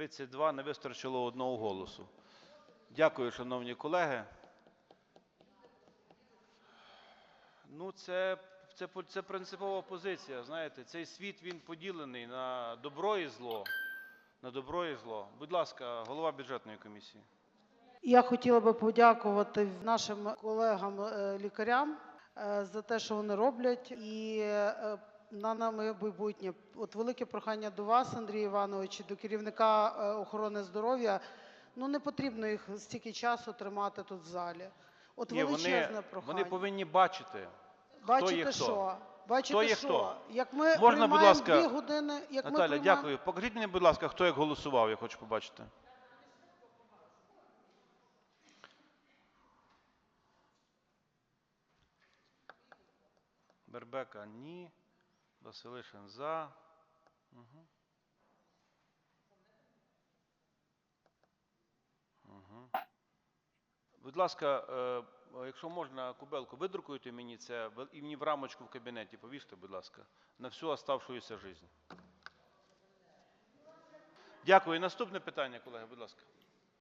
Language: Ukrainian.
32 не вистачило одного голосу. Дякую, шановні колеги. Ну, це, це, це принципова позиція. Знаєте, цей світ він поділений на добро і зло. На добро і зло. Будь ласка, голова бюджетної комісії. Я хотіла би подякувати нашим колегам е, е, за те, що вони роблять, і е, на нами майбутнє. От велике прохання до вас, Андрій Іванович, і до керівника е, охорони здоров'я. Ну не потрібно їх стільки часу тримати тут в залі. От Ні, величезне вони, прохання. вони повинні бачити. Бачите, є хто? що? Бачите, Хто є що? хто? Як ми Можна, будь ласка, дві години, як ми приймаємо... дякую. Покажіть мені, будь ласка, хто як голосував, я хочу побачити. Бербека ні. Василишин за. Угу. Угу. Будь ласка, е, якщо можна, Кубелку, видрукуйте мені це і мені в рамочку в кабінеті повісьте, будь ласка, на всю оставшуюся життя. Дякую. Наступне питання, колеги, будь ласка.